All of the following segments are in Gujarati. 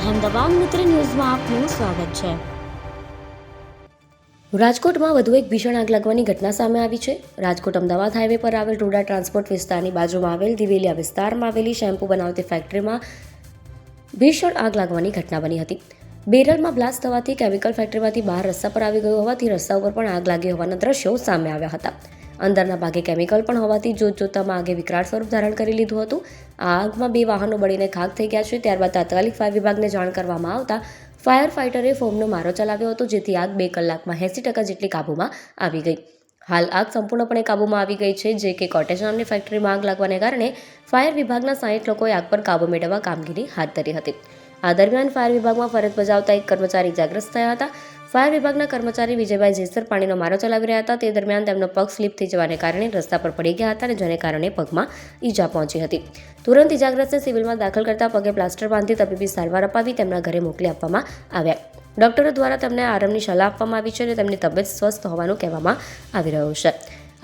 અહેમદાબાદ મિત્ર ન્યૂઝમાં આપનું સ્વાગત છે. રાજકોટમાં વધુ એક ભીષણ આગ લાગવાની ઘટના સામે આવી છે. રાજકોટ અમદાવાદ હાઈવે પર આવેલ રૂડા ટ્રાન્સપોર્ટ વિસ્તારની બાજુમાં આવેલ દિવેલિયા વિસ્તારમાં આવેલી શેમ્પુ બનાવતી ફેક્ટરીમાં ભીષણ આગ લાગવાની ઘટના બની હતી. બેરલમાં બ્લાસ્ટ થવાથી કેમિકલ ફેક્ટરીમાંથી બહાર રસ્તા પર આવી ગયો હોવાથી રસ્તા ઉપર પણ આગ લાગી હોવાના દ્રશ્યો સામે આવ્યા હતા. અંદરના ભાગે કેમિકલ પણ હોવાથી જોત જોતામાં આગે વિકરાળ સ્વરૂપ ધારણ કરી લીધું હતું. આ આગમાં બે વાહનો બળીને ખાક થઈ ગયા છે. ત્યારબાદ તાત્કાલિક ફાયર વિભાગને જાણ કરવામાં આવતા ફાયર ફાઇટરે ફોમનો મારો ચલાવ્યો હતો, જેથી આગ બે કલાકમાં એંસી ટકા જેટલી કાબૂમાં આવી ગઈ. હાલ આગ સંપૂર્ણપણે કાબૂમાં આવી ગઈ છે, જે કે કોટેજ નામની ફેક્ટરીમાં આગ લાગવાને કારણે ફાયર વિભાગના સાહીઠ લોકોએ આગ પર કાબૂ મેળવવા કામગીરી હાથ ધરી હતી. આ દરમિયાન ફાયર વિભાગમાં ફરજ બજાવતા એક કર્મચારી ઇજાગ્રસ્ત થયા હતા. ફાયર વિભાગના કર્મચારી વિજયભાઈ જેસર પાણીનો મારો ચલાવી રહ્યા હતા. તે દરમિયાન તેમનો પગ સ્લીપ થઈ જવાને કારણે રસ્તા પર પડી ગયા હતા અને જેને કારણે પગમાં ઈજા પહોંચી હતી. તુરંત ઇજાગ્રસ્તને સિવિલમાં દાખલ કરતા પગે પ્લાસ્ટર બાંધી તબીબી સારવાર અપાવી તેમના ઘરે મોકલી આપવામાં આવ્યા. ડોક્ટરો દ્વારા તેમને આરામની સલાહ આપવામાં આવી છે અને તેમની તબિયત સ્વસ્થ હોવાનું કહેવામાં આવી રહ્યું છે.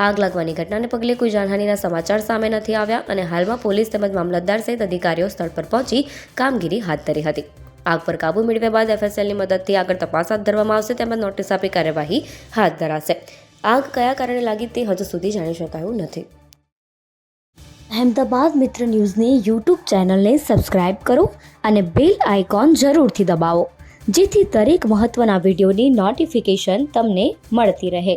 આગ લાગવાની ઘટનાને પગલે કોઈ જાનહાનિના સમાચાર સામે નથી આવ્યા અને હાલમાં પોલીસ તેમજ મામલતદાર સહિત અધિકારીઓ સ્થળ પર પહોંચી કામગીરી હાથ ધરી હતી. આગ પર કાબુ મેળવ્યા બાદ એફએસએલની મદદથી આગળ તપાસ હાથ ધરવામાં આવશે, તેમજ નોટિસ આપી કાર્યવાહી હાથ ધરાશે. આગ કયા કારણે લાગી તે હજુ સુધી જાણી શકાયું નથી. અહેમદાબાદ મિત્ર ન્યૂઝની યુટ્યુબ ચેનલને સબસ્ક્રાઇબ કરો અને બેલ આઇકોન જરૂરથી દબાવો, જેથી દરેક મહત્ત્વના વિડીયોની નોટિફિકેશન તમને મળતી રહે.